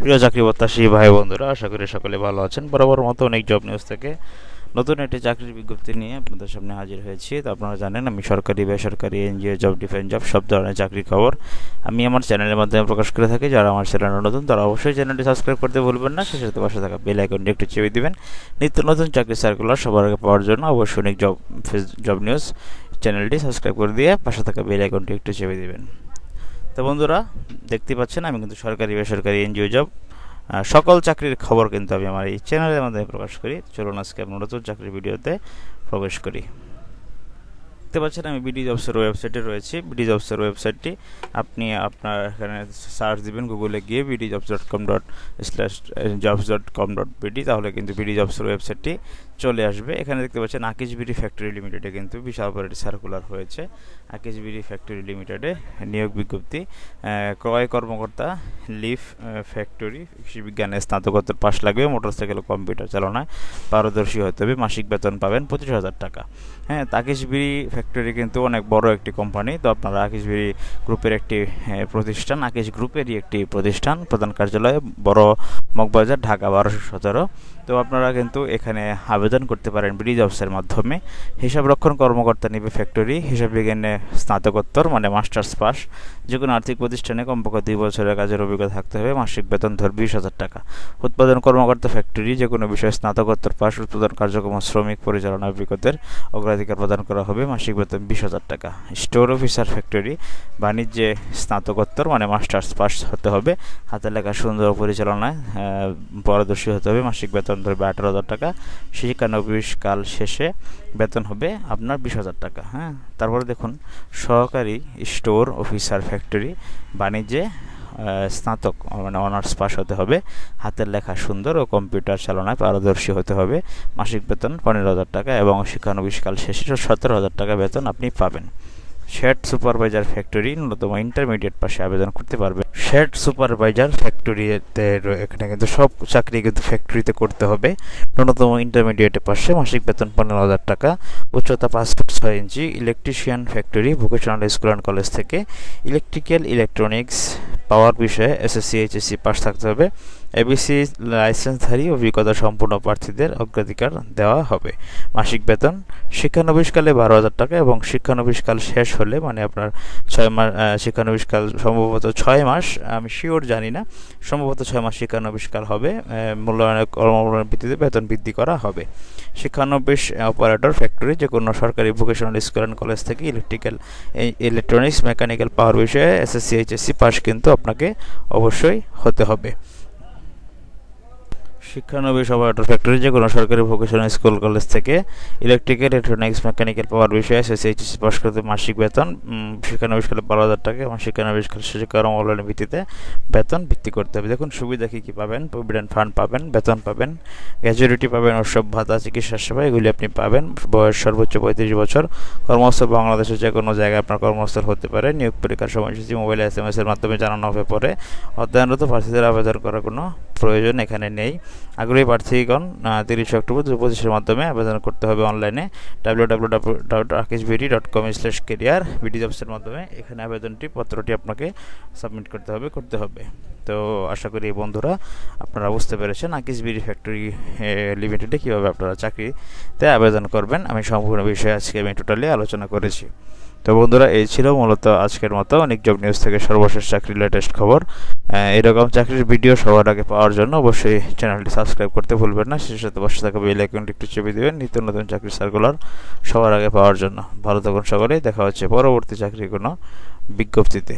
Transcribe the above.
প্রিয় চাকরি প্রত্যাশী ভাই বন্ধুরা, আশা করি সকলে ভালো আছেন। বরাবর মতো অনেক জব নিউজ থেকে নতুন একটি চাকরির বিজ্ঞপ্তি নিয়ে আপনাদের সামনে হাজির হয়েছি। তো আপনারা জানেন, আমি সরকারি, বেসরকারি, এনজিও জব ডিফেন্স জব সব ধরনের চাকরির খবর আমি আমার চ্যানেলের মাধ্যমে প্রকাশ করে থাকি। যারা আমার চ্যানেল নতুন, তারা অবশ্যই চ্যানেলটি সাবস্ক্রাইব করতে ভুলবেন না। সেই সাথে পাশে থাকা বেল আইকনটি একটু চেপে দিবেন। নিত্য নতুন চাকরি সার্কুলার সবার আগে পাওয়ার জন্য অবশ্যই অনেক জব জব নিউজ চ্যানেলটি সাবস্ক্রাইব করে দিয়ে পাশে থাকা বেল আইকনটি একটু চেপে দিবেন। তো বন্ধুরা, দেখতে পাচ্ছেন, আমি কিন্তু সরকারি, বেসরকারি এনজিও জব সকল চাকরির খবর কিন্তু আমি আমার এই চ্যানেলের মাধ্যমে প্রকাশ করি। চলুন আজকে আমরা নতুন চাকরির ভিডিওতে প্রবেশ করি। দেখতে পাচ্ছেন, আমি বিডি জবসের ওয়েবসাইটে রয়েছি। বিডি জবসের ওয়েবসাইটটি আপনি আপনার এখানে সার্চ দিবেন গুগলে গিয়ে BD jobs dot com dot slash jobs dot com dot BD তাহলে কিন্তু বিডি জবসের ওয়েবসাইটটি চলে আসবে। এখানে দেখতে পাচ্ছেন আকিজ বিডি ফ্যাক্টরি লিমিটেডে কিন্তু বিশাল বড় একটি সার্কুলার হয়েছে। আকিজ বিডি ফ্যাক্টরি লিমিটেডে নিয়োগ বিজ্ঞপ্তি। ক্রয় কর্মকর্তা লিফ ফ্যাক্টরি কৃষি বিজ্ঞানে স্নাতকোত্তর পাশ লাগবে। মোটরসাইকেল কম্পিউটার চালনায় পারদর্শী হতে হবে। মাসিক বেতন পাবেন পঁচিশ হাজার টাকা। হ্যাঁ তাকিশ বিড়ি ফ্যাক্টরি কিন্তু অনেক বড় একটি কোম্পানি তো আপনারা আকিশ বিড়ি গ্রুপের একটি প্রতিষ্ঠান আকিশ গ্রুপেরই একটি প্রতিষ্ঠান, প্রধান কার্যালয়, বড় মগবাজার, ঢাকা বারোশো সতেরো। তো আপনারা কিন্তু এখানে আবেদন করতে পারেন বিডি জবসের মাধ্যমে। হিসাব রক্ষণ কর্মকর্তা নিবে ফ্যাক্টরি হিসাব বিজ্ঞানে স্নাতকোত্তর মানে মাস্টার্স পাস যে কোনো আর্থিক প্রতিষ্ঠানে কমপক্ষে দুই বছরের কাজের অভিজ্ঞতা থাকতে হবে, মাসিক বেতন ধর বিশ হাজার টাকা। উৎপাদন কর্মকর্তা ফ্যাক্টরি যে কোনো বিষয়ে স্নাতকোত্তর পাস উৎপাদন কার্যক্রম শ্রমিক পরিচালনা অভিজ্ঞতার অগ্রাধিকার প্রদান করা হবে, মাসিক বেতন বিশ হাজার টাকা। স্টোর অফিসার ফ্যাক্টরি বাণিজ্যে স্নাতকোত্তর মানে মাস্টার্স পাস হতে হবে। হাতে লেখা সুন্দর পরিচালনায় পারদর্শী হতে হবে, মাসিক বেতন ধরবে আঠারো হাজার টাকা শিক্ষানবিশ কাল শেষে বেতন হবে আপনার বিশ হাজার টাকা হ্যাঁ? তারপরে দেখুন, সহকারী স্টোর অফিসার ফ্যাক্টরি, বাণিজ্যে স্নাতক মানে অনার্স পাস হতে হবে, হাতের লেখা সুন্দর ও কম্পিউটার চালনায় পারদর্শী হতে হবে, মাসিক বেতন পনেরো হাজার টাকা এবং শিক্ষানবিশকাল শেষে সতেরো হাজার টাকা বেতন আপনি পাবেন। শেড সুপারভাইজার ফ্যাক্টরি ন্যূনতম ইন্টারমিডিয়েট পাশে আবেদন করতে পারবে। শেড সুপারভাইজার ফ্যাক্টরিতে এখানে কিন্তু সব চাকরি কিন্তু ফ্যাক্টরিতে করতে হবে। ন্যূনতম ইন্টারমিডিয়েটে পাশে মাসিক বেতন পনেরো হাজার টাকা, উচ্চতা পাঁচ ফুট ছয় inch, electrician factory, vocational school and college থেকে ইলেকট্রিক্যাল ইলেকট্রনিক্স, পাওয়ার বিষয়ে এসএসসি, এইচএসসি পাস থাকতে হবে। এবিসি লাইসেন্সধারী অভিজ্ঞতা সম্পূর্ণ প্রার্থীদের অগ্রাধিকার দেওয়া হবে। মাসিক বেতন শিক্ষানবিশকালে বারো হাজার টাকা এবং শিক্ষানবিশকাল শেষ হলে মানে আপনার ছয় মাস শিক্ষানবিশকাল সম্ভবত ছয় মাস, আমি শিওর জানি না, সম্ভবত ছয় মাস শিক্ষানবিশকাল হবে মূল্যায়নের কর্মমূল্যায়নের ভিত্তিতে বেতন বৃদ্ধি করা হবে। শিক্ষানবিশ অপারেটর ফ্যাক্টরি, যে কোনো সরকারি ভোকেশনাল স্কুল অ্যান্ড কলেজ থেকে ইলেকট্রিক্যাল ইলেকট্রনিক্স মেকানিক্যাল পাওয়ার বিষয়ে এসএসসি এইচএসসি পাস কিন্তু আপনাকে অবশ্যই হতে হবে। শিক্ষানবিশ অপারেটর ফ্যাক্টরি যে কোনো সরকারি ভোকেশনাল স্কুল কলেজ থেকে ইলেকট্রিক্যাল ইলেকট্রনিক্স মেকানিক্যাল পাওয়ার বিষয়ে এইচএসসি পাস করতে মাসিক বেতন উম, শিক্ষানবিশ কালে বারো হাজার টাকা এবং শিক্ষানবিশ কালে শেষে মূল্যায়নের ভিত্তিতে বেতন ভিত্তি করতে হবে। দেখুন সুবিধা কী কী পাবেন? প্রভিডেন্ট ফান্ড পাবেন বেতন পাবেন গ্র্যাজুইটি পাবেন উৎসব ভাতা চিকিৎসা সেবা এগুলি আপনি পাবেন। বয়স সর্বোচ্চ পঁয়ত্রিশ বছর। কর্মস্থল বাংলাদেশের যে কোনো জায়গায় আপনার কর্মস্থল হতে পারে। নিয়োগ পরীক্ষার সময়সূচি মোবাইল এস এম এস এর মাধ্যমে জানানো হবে পরে অধ্যয়নরত প্রার্থীদের আবেদন করার কোনো প্রয়োজন এখানে নেই। আগ্রহী প্রার্থীগণ তিরিশে অক্টোবর দু পঁচিশের মাধ্যমে আবেদন করতে হবে অনলাইনে W W W dot Rakesh BD dot com slash career BD জবসের মাধ্যমে। এখানে আবেদনটি, পত্রটি আপনাকে সাবমিট করতে হবে করতে হবে। তো আশা করি এই বন্ধুরা আপনারা বুঝতে পেরেছেন আকিস বিডি ফ্যাক্টরি লিমিটেডে কীভাবে আপনারা চাকরিতে আবেদন করবেন। আমি সম্পূর্ণ বিষয়ে আজকে আমি টোটালি আলোচনা করেছি। তো বন্ধুরা, এই ছিল মূলত আজকের মতো অনেক জব নিউজ থেকে সর্বশেষ চাকরির লেটেস্ট খবর। এরকম চাকরির ভিডিও সবার আগে পাওয়ার জন্য অবশ্যই চ্যানেলটি সাবস্ক্রাইব করতে ভুলবেন না। সেই সাথে বসে থাকা বেল আইকনটি একটু চেপে দেবেন। নিত্য নতুন চাকরির সার্কুলার সবার আগে পাওয়ার জন্য। ভালো থাকুন সকলেই। দেখা হচ্ছে পরবর্তী চাকরির কোনো বিজ্ঞপ্তিতে।